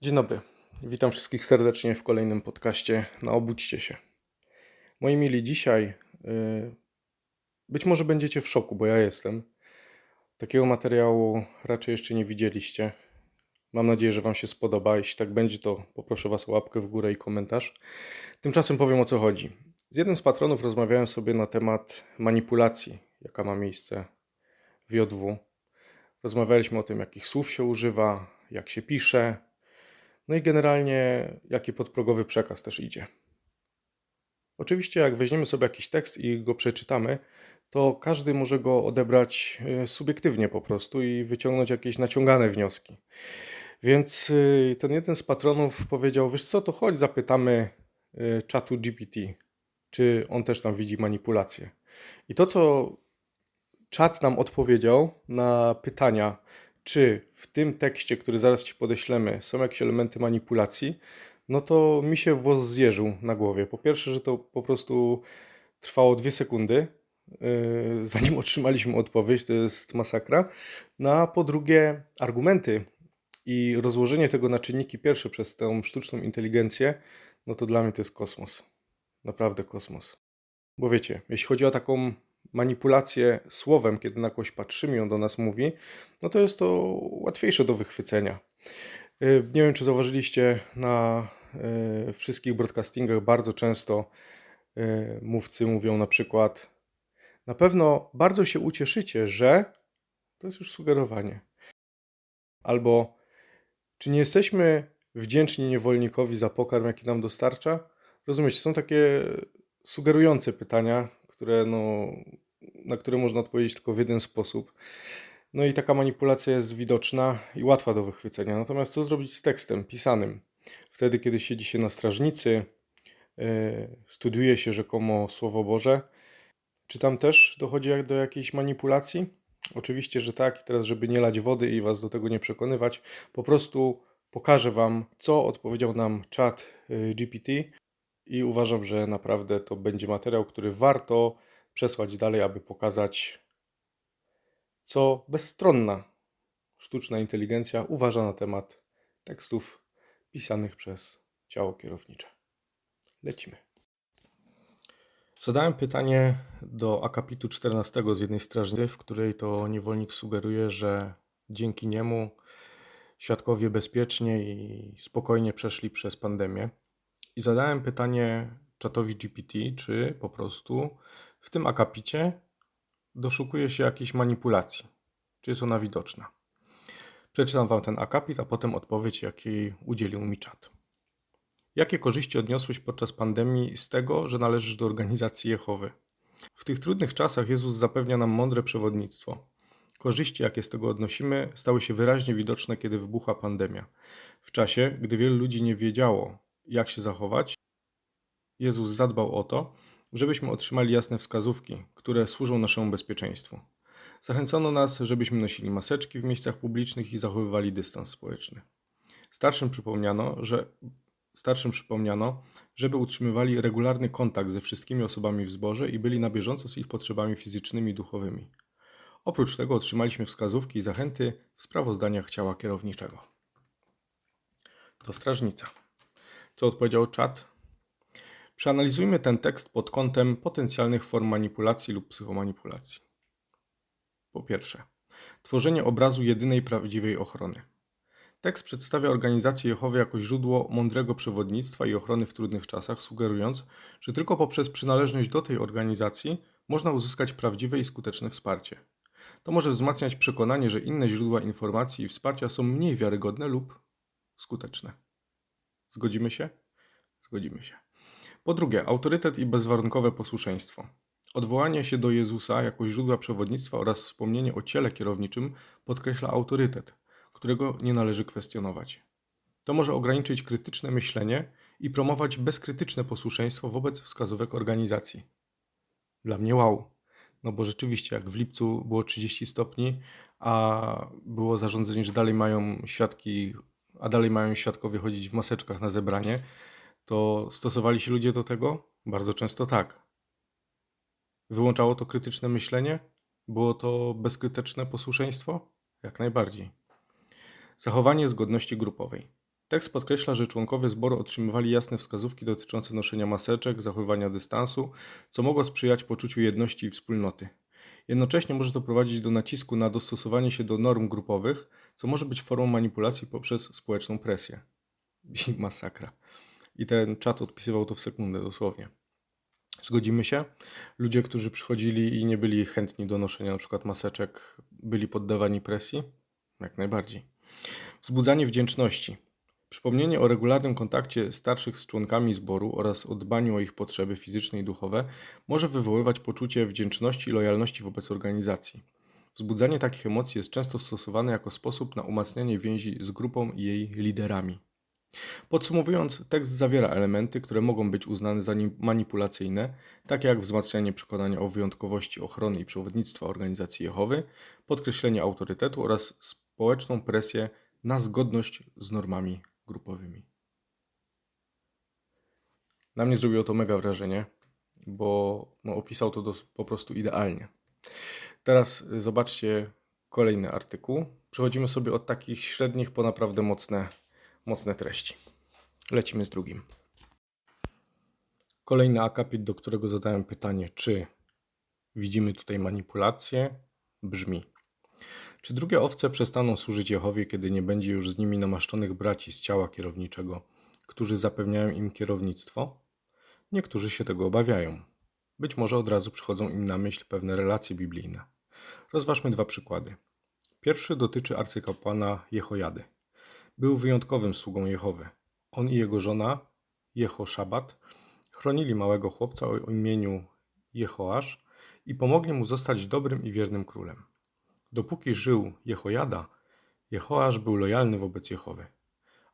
Dzień dobry. Witam wszystkich serdecznie w kolejnym podcaście na Obudźcie się. Moi mili, dzisiaj y, być może będziecie w szoku, bo ja jestem. Takiego materiału raczej jeszcze nie widzieliście. Mam nadzieję, że Wam się spodoba. Jeśli tak będzie, to poproszę Was o łapkę w górę i komentarz. Tymczasem powiem o co chodzi. Z jednym z patronów rozmawiałem sobie na temat manipulacji, jaka ma miejsce w JW. Rozmawialiśmy o tym, jakich słów się używa, jak się pisze, no i generalnie jaki podprogowy przekaz też idzie. Oczywiście, jak weźmiemy sobie jakiś tekst i go przeczytamy, to każdy może go odebrać e, subiektywnie po prostu i wyciągnąć jakieś naciągane wnioski. Więc e, ten jeden z patronów powiedział: Wiesz co, to chodź, zapytamy e, czatu GPT, czy on też tam widzi manipulację. I to, co czat nam odpowiedział na pytania, czy w tym tekście, który zaraz Ci podeślemy, są jakieś elementy manipulacji, no to mi się włos zjeżył na głowie. Po pierwsze, że to po prostu trwało dwie sekundy, yy, zanim otrzymaliśmy odpowiedź, to jest masakra. No a po drugie, argumenty i rozłożenie tego na czynniki pierwsze przez tę sztuczną inteligencję, no to dla mnie to jest kosmos. Naprawdę kosmos. Bo wiecie, jeśli chodzi o taką manipulację słowem, kiedy na kogoś patrzymy on do nas mówi, no to jest to łatwiejsze do wychwycenia. Y, nie wiem, czy zauważyliście na y, wszystkich broadcastingach bardzo często y, mówcy mówią na przykład na pewno bardzo się ucieszycie, że to jest już sugerowanie. Albo czy nie jesteśmy wdzięczni niewolnikowi za pokarm, jaki nam dostarcza? Rozumiecie, są takie sugerujące pytania, które no, na które można odpowiedzieć tylko w jeden sposób. No i taka manipulacja jest widoczna i łatwa do wychwycenia. Natomiast co zrobić z tekstem pisanym? Wtedy, kiedy siedzi się na strażnicy, yy, studiuje się rzekomo Słowo Boże, czy tam też dochodzi do jakiejś manipulacji? Oczywiście, że tak. I teraz, żeby nie lać wody i Was do tego nie przekonywać, po prostu pokażę Wam, co odpowiedział nam czat y, GPT i uważam, że naprawdę to będzie materiał, który warto przesłać dalej, aby pokazać, co bezstronna sztuczna inteligencja uważa na temat tekstów pisanych przez ciało kierownicze. Lecimy. Zadałem pytanie do akapitu 14 z jednej strażnicy, w której to niewolnik sugeruje, że dzięki niemu świadkowie bezpiecznie i spokojnie przeszli przez pandemię. I zadałem pytanie czatowi GPT, czy po prostu w tym akapicie doszukuje się jakiejś manipulacji. Czy jest ona widoczna? Przeczytam Wam ten akapit, a potem odpowiedź, jakiej udzielił mi czat. Jakie korzyści odniosłeś podczas pandemii z tego, że należysz do organizacji Jehowy? W tych trudnych czasach Jezus zapewnia nam mądre przewodnictwo. Korzyści, jakie z tego odnosimy, stały się wyraźnie widoczne, kiedy wybuchła pandemia. W czasie, gdy wielu ludzi nie wiedziało, jak się zachować, Jezus zadbał o to, żebyśmy otrzymali jasne wskazówki, które służą naszemu bezpieczeństwu. Zachęcono nas, żebyśmy nosili maseczki w miejscach publicznych i zachowywali dystans społeczny. Starszym przypomniano, że starszym przypomniano, żeby utrzymywali regularny kontakt ze wszystkimi osobami w zborze i byli na bieżąco z ich potrzebami fizycznymi i duchowymi. Oprócz tego otrzymaliśmy wskazówki i zachęty w sprawozdaniach ciała kierowniczego. To strażnica. Co odpowiedział czat? Przeanalizujmy ten tekst pod kątem potencjalnych form manipulacji lub psychomanipulacji. Po pierwsze, tworzenie obrazu jedynej prawdziwej ochrony. Tekst przedstawia organizację Jehowy jako źródło mądrego przewodnictwa i ochrony w trudnych czasach, sugerując, że tylko poprzez przynależność do tej organizacji można uzyskać prawdziwe i skuteczne wsparcie. To może wzmacniać przekonanie, że inne źródła informacji i wsparcia są mniej wiarygodne lub skuteczne. Zgodzimy się? Zgodzimy się. Po drugie, autorytet i bezwarunkowe posłuszeństwo. Odwołanie się do Jezusa jako źródła przewodnictwa oraz wspomnienie o ciele kierowniczym podkreśla autorytet, którego nie należy kwestionować. To może ograniczyć krytyczne myślenie i promować bezkrytyczne posłuszeństwo wobec wskazówek organizacji. Dla mnie wow. No bo rzeczywiście, jak w lipcu było 30 stopni, a było zarządzenie, że dalej mają świadki, a dalej mają świadkowie chodzić w maseczkach na zebranie, to stosowali się ludzie do tego? Bardzo często tak. Wyłączało to krytyczne myślenie? Było to bezkrytyczne posłuszeństwo? Jak najbardziej. Zachowanie zgodności grupowej. Tekst podkreśla, że członkowie zboru otrzymywali jasne wskazówki dotyczące noszenia maseczek, zachowywania dystansu, co mogło sprzyjać poczuciu jedności i wspólnoty. Jednocześnie może to prowadzić do nacisku na dostosowanie się do norm grupowych, co może być formą manipulacji poprzez społeczną presję. I masakra. I ten czat odpisywał to w sekundę dosłownie. Zgodzimy się? Ludzie, którzy przychodzili i nie byli chętni do noszenia przykład maseczek, byli poddawani presji? Jak najbardziej. Wzbudzanie wdzięczności. Przypomnienie o regularnym kontakcie starszych z członkami zboru oraz o dbaniu o ich potrzeby fizyczne i duchowe może wywoływać poczucie wdzięczności i lojalności wobec organizacji. Wzbudzanie takich emocji jest często stosowane jako sposób na umacnianie więzi z grupą i jej liderami. Podsumowując, tekst zawiera elementy, które mogą być uznane za manipulacyjne, takie jak wzmacnianie przekonania o wyjątkowości ochrony i przewodnictwa organizacji Jehowy, podkreślenie autorytetu oraz społeczną presję na zgodność z normami grupowymi. Na mnie zrobiło to mega wrażenie, bo no, opisał to dos- po prostu idealnie. Teraz y, zobaczcie kolejny artykuł. Przechodzimy sobie od takich średnich po naprawdę mocne, mocne treści. Lecimy z drugim. Kolejny akapit, do którego zadałem pytanie, czy widzimy tutaj manipulację, brzmi: Czy drugie owce przestaną służyć Jehowie, kiedy nie będzie już z nimi namaszczonych braci z ciała kierowniczego, którzy zapewniają im kierownictwo? Niektórzy się tego obawiają. Być może od razu przychodzą im na myśl pewne relacje biblijne. Rozważmy dwa przykłady. Pierwszy dotyczy arcykapłana Jehojady. Był wyjątkowym sługą Jehowy. On i jego żona, Jehoszabat, chronili małego chłopca o imieniu Jehoasz i pomogli mu zostać dobrym i wiernym królem. Dopóki żył Jehojada, Jehoasz był lojalny wobec Jehowy,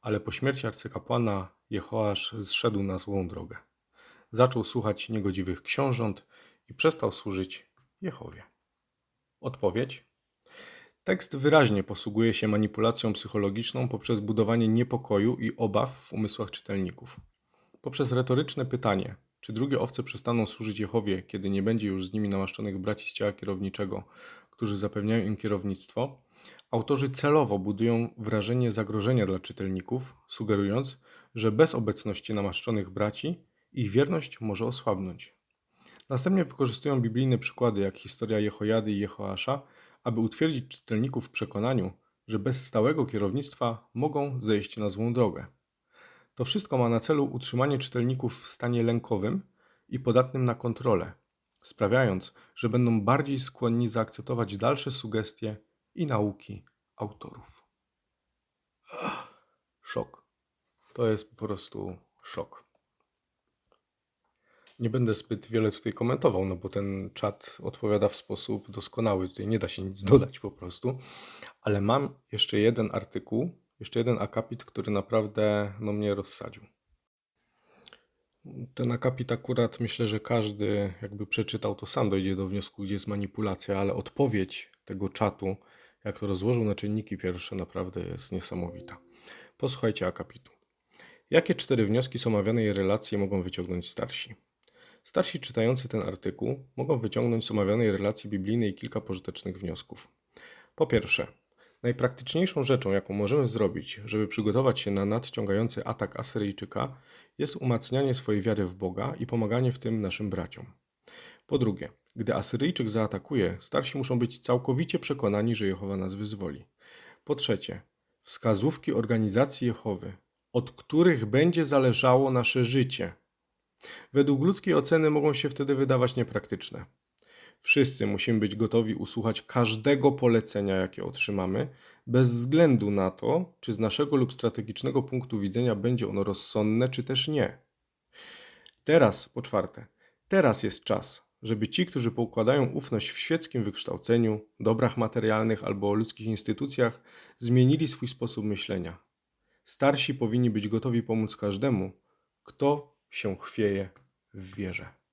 ale po śmierci arcykapłana Jehoasz zszedł na złą drogę. Zaczął słuchać niegodziwych książąt i przestał służyć Jehowie. Odpowiedź? Tekst wyraźnie posługuje się manipulacją psychologiczną poprzez budowanie niepokoju i obaw w umysłach czytelników. Poprzez retoryczne pytanie, czy drugie owce przestaną służyć Jehowie, kiedy nie będzie już z nimi namaszczonych braci z ciała kierowniczego, którzy zapewniają im kierownictwo, autorzy celowo budują wrażenie zagrożenia dla czytelników, sugerując, że bez obecności namaszczonych braci ich wierność może osłabnąć. Następnie wykorzystują biblijne przykłady, jak historia Jehojady i Jehoasza, aby utwierdzić czytelników w przekonaniu, że bez stałego kierownictwa mogą zejść na złą drogę. To wszystko ma na celu utrzymanie czytelników w stanie lękowym i podatnym na kontrolę, sprawiając, że będą bardziej skłonni zaakceptować dalsze sugestie i nauki autorów. Szok. To jest po prostu szok. Nie będę zbyt wiele tutaj komentował, no bo ten czat odpowiada w sposób doskonały. Tutaj nie da się nic dodać po prostu. Ale mam jeszcze jeden artykuł, jeszcze jeden akapit, który naprawdę no, mnie rozsadził. Ten akapit akurat myślę, że każdy jakby przeczytał, to sam dojdzie do wniosku, gdzie jest manipulacja, ale odpowiedź tego czatu, jak to rozłożył na czynniki pierwsze, naprawdę jest niesamowita. Posłuchajcie akapitu. Jakie cztery wnioski z omawianej relacji mogą wyciągnąć starsi? Starsi czytający ten artykuł mogą wyciągnąć z omawianej relacji biblijnej kilka pożytecznych wniosków. Po pierwsze, najpraktyczniejszą rzeczą, jaką możemy zrobić, żeby przygotować się na nadciągający atak Asyryjczyka, jest umacnianie swojej wiary w Boga i pomaganie w tym naszym braciom. Po drugie, gdy Asyryjczyk zaatakuje, starsi muszą być całkowicie przekonani, że Jehowa nas wyzwoli. Po trzecie, wskazówki organizacji Jehowy, od których będzie zależało nasze życie – Według ludzkiej oceny mogą się wtedy wydawać niepraktyczne. Wszyscy musimy być gotowi usłuchać każdego polecenia, jakie otrzymamy, bez względu na to, czy z naszego lub strategicznego punktu widzenia będzie ono rozsądne, czy też nie. Teraz, po czwarte, teraz jest czas, żeby ci, którzy pokładają ufność w świeckim wykształceniu, dobrach materialnych albo ludzkich instytucjach, zmienili swój sposób myślenia. Starsi powinni być gotowi pomóc każdemu, kto się chwieje w wierze.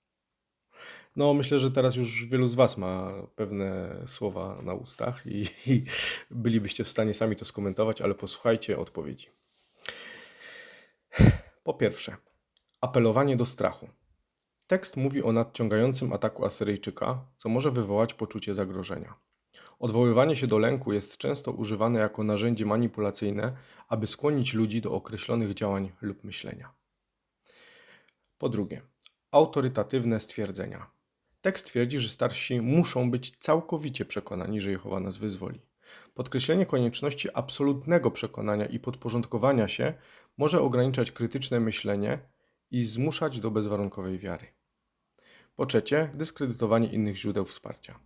No, myślę, że teraz już wielu z Was ma pewne słowa na ustach i, i bylibyście w stanie sami to skomentować, ale posłuchajcie odpowiedzi. Po pierwsze, apelowanie do strachu. Tekst mówi o nadciągającym ataku Asyryjczyka, co może wywołać poczucie zagrożenia. Odwoływanie się do lęku jest często używane jako narzędzie manipulacyjne, aby skłonić ludzi do określonych działań lub myślenia. Po drugie, autorytatywne stwierdzenia. Tekst twierdzi, że starsi muszą być całkowicie przekonani, że Jehowa nas wyzwoli. Podkreślenie konieczności absolutnego przekonania i podporządkowania się może ograniczać krytyczne myślenie i zmuszać do bezwarunkowej wiary. Po trzecie, dyskredytowanie innych źródeł wsparcia.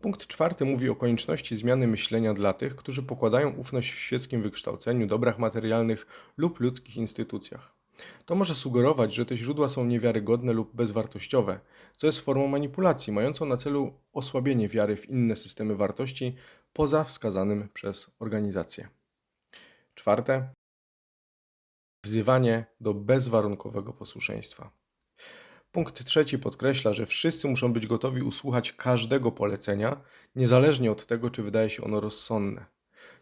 Punkt czwarty mówi o konieczności zmiany myślenia dla tych, którzy pokładają ufność w świeckim wykształceniu, dobrach materialnych lub ludzkich instytucjach. To może sugerować, że te źródła są niewiarygodne lub bezwartościowe, co jest formą manipulacji mającą na celu osłabienie wiary w inne systemy wartości poza wskazanym przez organizację. Czwarte, wzywanie do bezwarunkowego posłuszeństwa. Punkt trzeci podkreśla, że wszyscy muszą być gotowi usłuchać każdego polecenia, niezależnie od tego, czy wydaje się ono rozsądne.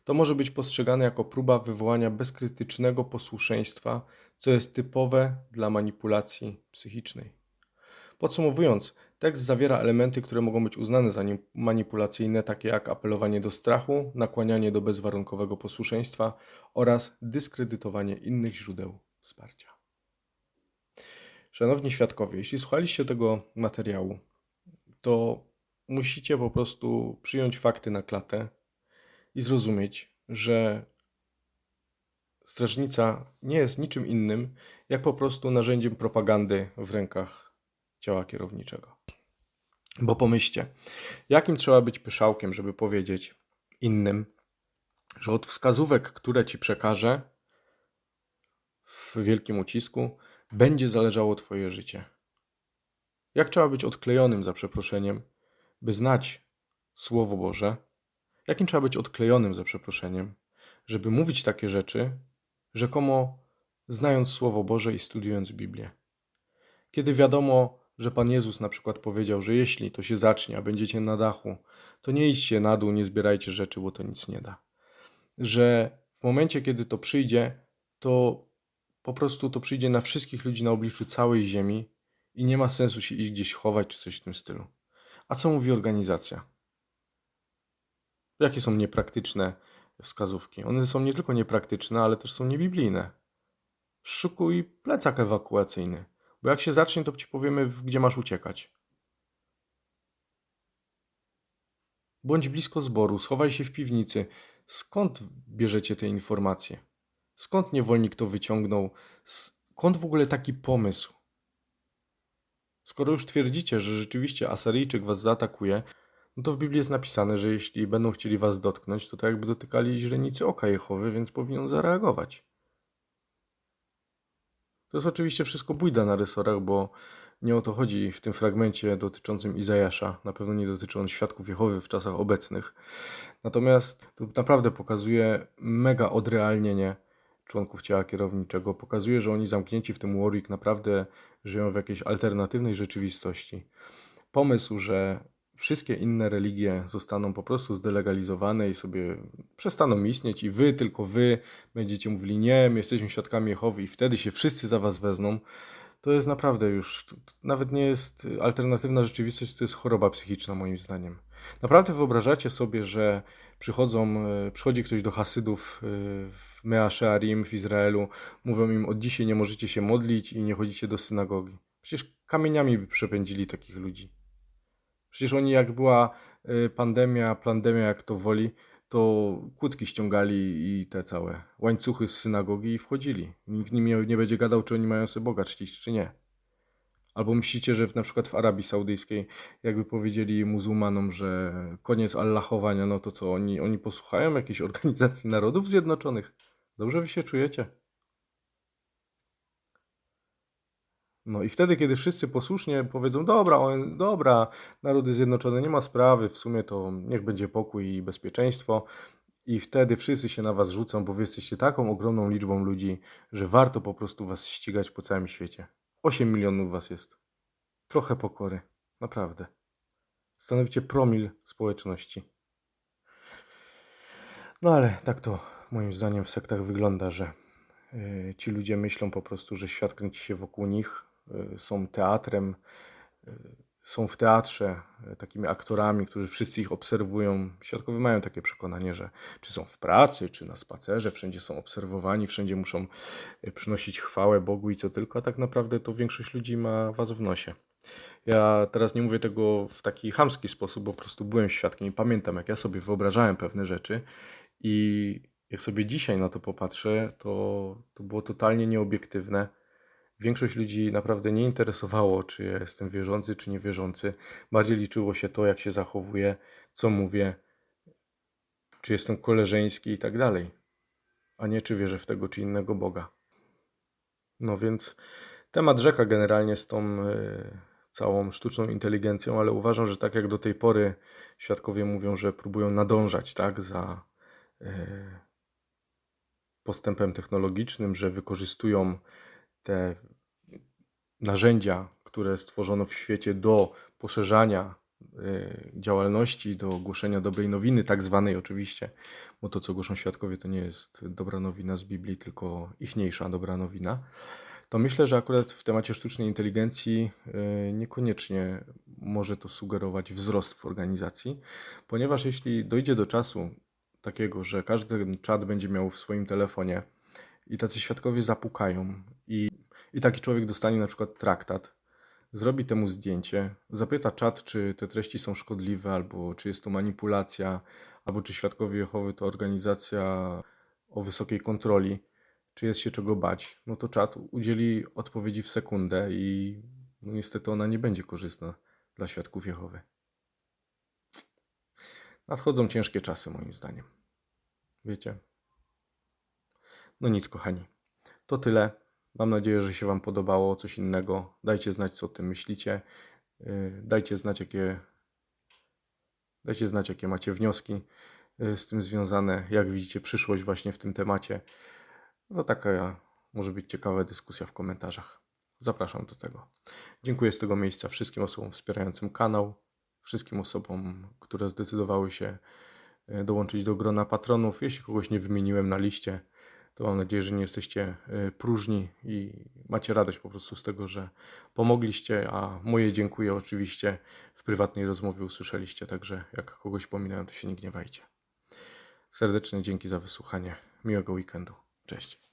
To może być postrzegane jako próba wywołania bezkrytycznego posłuszeństwa, co jest typowe dla manipulacji psychicznej. Podsumowując, tekst zawiera elementy, które mogą być uznane za manipulacyjne, takie jak apelowanie do strachu, nakłanianie do bezwarunkowego posłuszeństwa oraz dyskredytowanie innych źródeł wsparcia. Szanowni świadkowie, jeśli słuchaliście tego materiału, to musicie po prostu przyjąć fakty na klatę i zrozumieć, że strażnica nie jest niczym innym, jak po prostu narzędziem propagandy w rękach ciała kierowniczego. Bo pomyślcie, jakim trzeba być pyszałkiem, żeby powiedzieć innym, że od wskazówek, które ci przekażę w wielkim ucisku, będzie zależało Twoje życie. Jak trzeba być odklejonym za przeproszeniem, by znać Słowo Boże? Jakim trzeba być odklejonym za przeproszeniem, żeby mówić takie rzeczy, rzekomo znając Słowo Boże i studiując Biblię? Kiedy wiadomo, że Pan Jezus na przykład powiedział, że jeśli to się zacznie, a będziecie na dachu, to nie idźcie na dół, nie zbierajcie rzeczy, bo to nic nie da. Że w momencie, kiedy to przyjdzie, to po prostu to przyjdzie na wszystkich ludzi na obliczu całej Ziemi i nie ma sensu się iść gdzieś chować czy coś w tym stylu. A co mówi organizacja? Jakie są niepraktyczne wskazówki? One są nie tylko niepraktyczne, ale też są niebiblijne. Szykuj plecak ewakuacyjny, bo jak się zacznie, to ci powiemy, gdzie masz uciekać. Bądź blisko zboru, schowaj się w piwnicy. Skąd bierzecie te informacje? Skąd niewolnik to wyciągnął? Skąd w ogóle taki pomysł? Skoro już twierdzicie, że rzeczywiście Asyryjczyk was zaatakuje, no to w Biblii jest napisane, że jeśli będą chcieli was dotknąć, to tak jakby dotykali źrenicy oka Jehowy, więc powinien zareagować. To jest oczywiście wszystko bójda na rysorach, bo nie o to chodzi w tym fragmencie dotyczącym Izajasza. Na pewno nie dotyczy on świadków Jehowy w czasach obecnych. Natomiast to naprawdę pokazuje mega odrealnienie członków ciała kierowniczego. Pokazuje, że oni zamknięci w tym Warwick naprawdę żyją w jakiejś alternatywnej rzeczywistości. Pomysł, że wszystkie inne religie zostaną po prostu zdelegalizowane i sobie przestaną istnieć i wy, tylko wy będziecie mówili nie, my jesteśmy świadkami Jehowy i wtedy się wszyscy za was wezmą, to jest naprawdę już, nawet nie jest alternatywna rzeczywistość, to jest choroba psychiczna moim zdaniem. Naprawdę wyobrażacie sobie, że przychodzą, e, przychodzi ktoś do Hasydów e, w Mea Shearim w Izraelu, mówią im od dzisiaj nie możecie się modlić i nie chodzicie do synagogi. Przecież kamieniami by przepędzili takich ludzi. Przecież oni jak była e, pandemia, pandemia jak to woli, to kłódki ściągali i te całe łańcuchy z synagogi i wchodzili. Nikt nie, nie będzie gadał, czy oni mają sobie Boga czcić, czy nie. Albo myślicie, że w, na przykład w Arabii Saudyjskiej, jakby powiedzieli muzułmanom, że koniec Allahowania, no to co, oni, oni posłuchają jakiejś organizacji Narodów Zjednoczonych? Dobrze wy się czujecie? No i wtedy, kiedy wszyscy posłusznie powiedzą, dobra, dobra, Narody Zjednoczone, nie ma sprawy, w sumie to niech będzie pokój i bezpieczeństwo, i wtedy wszyscy się na was rzucą, bo wy jesteście taką ogromną liczbą ludzi, że warto po prostu was ścigać po całym świecie. 8 milionów was jest. Trochę pokory, naprawdę. Stanowicie promil społeczności. No ale tak to moim zdaniem w sektach wygląda, że y, ci ludzie myślą po prostu, że świat kręci się wokół nich, są teatrem, y, są w teatrze e, takimi aktorami, którzy wszyscy ich obserwują. Świadkowie mają takie przekonanie, że czy są w pracy, czy na spacerze, wszędzie są obserwowani, wszędzie muszą przynosić chwałę Bogu i co tylko, a tak naprawdę to większość ludzi ma was w nosie. Ja teraz nie mówię tego w taki chamski sposób, bo po prostu byłem świadkiem i pamiętam, jak ja sobie wyobrażałem pewne rzeczy i jak sobie dzisiaj na to popatrzę, to, to było totalnie nieobiektywne. Większość ludzi naprawdę nie interesowało, czy jestem wierzący, czy niewierzący. Bardziej liczyło się to, jak się zachowuję, co mówię, czy jestem koleżeński i tak dalej, a nie czy wierzę w tego czy innego Boga. No więc temat rzeka generalnie z tą y, całą sztuczną inteligencją, ale uważam, że tak jak do tej pory świadkowie mówią, że próbują nadążać tak za y, postępem technologicznym, że wykorzystują te narzędzia, które stworzono w świecie do poszerzania y, działalności, do głoszenia dobrej nowiny, tak zwanej oczywiście, bo to, co głoszą świadkowie, to nie jest dobra nowina z Biblii, tylko ichniejsza dobra nowina, to myślę, że akurat w temacie sztucznej inteligencji y, niekoniecznie może to sugerować wzrost w organizacji, ponieważ jeśli dojdzie do czasu takiego, że każdy czat będzie miał w swoim telefonie i tacy świadkowie zapukają i, i taki człowiek dostanie na przykład traktat, zrobi temu zdjęcie, zapyta czat, czy te treści są szkodliwe, albo czy jest to manipulacja, albo czy świadkowie Jehowy to organizacja o wysokiej kontroli, czy jest się czego bać, no to czat udzieli odpowiedzi w sekundę i no niestety ona nie będzie korzystna dla świadków Jehowy. Nadchodzą ciężkie czasy, moim zdaniem. Wiecie? No nic, kochani. To tyle. Mam nadzieję, że się Wam podobało coś innego. Dajcie znać, co o tym myślicie. Yy, Dajcie znać, jakie, dajcie znać, jakie macie wnioski yy, z tym związane. Jak widzicie przyszłość właśnie w tym temacie. To taka może być ciekawa dyskusja w komentarzach. Zapraszam do tego. Dziękuję z tego miejsca wszystkim osobom wspierającym kanał, wszystkim osobom, które zdecydowały się e, dołączyć do grona patronów. Jeśli kogoś nie wymieniłem na liście, to mam nadzieję, że nie jesteście e, próżni i macie radość po prostu z tego, że pomogliście, a moje dziękuję oczywiście w prywatnej rozmowie usłyszeliście, także jak kogoś pominąłem, to się nie gniewajcie. Serdeczne dzięki za wysłuchanie. Miłego weekendu. Cześć.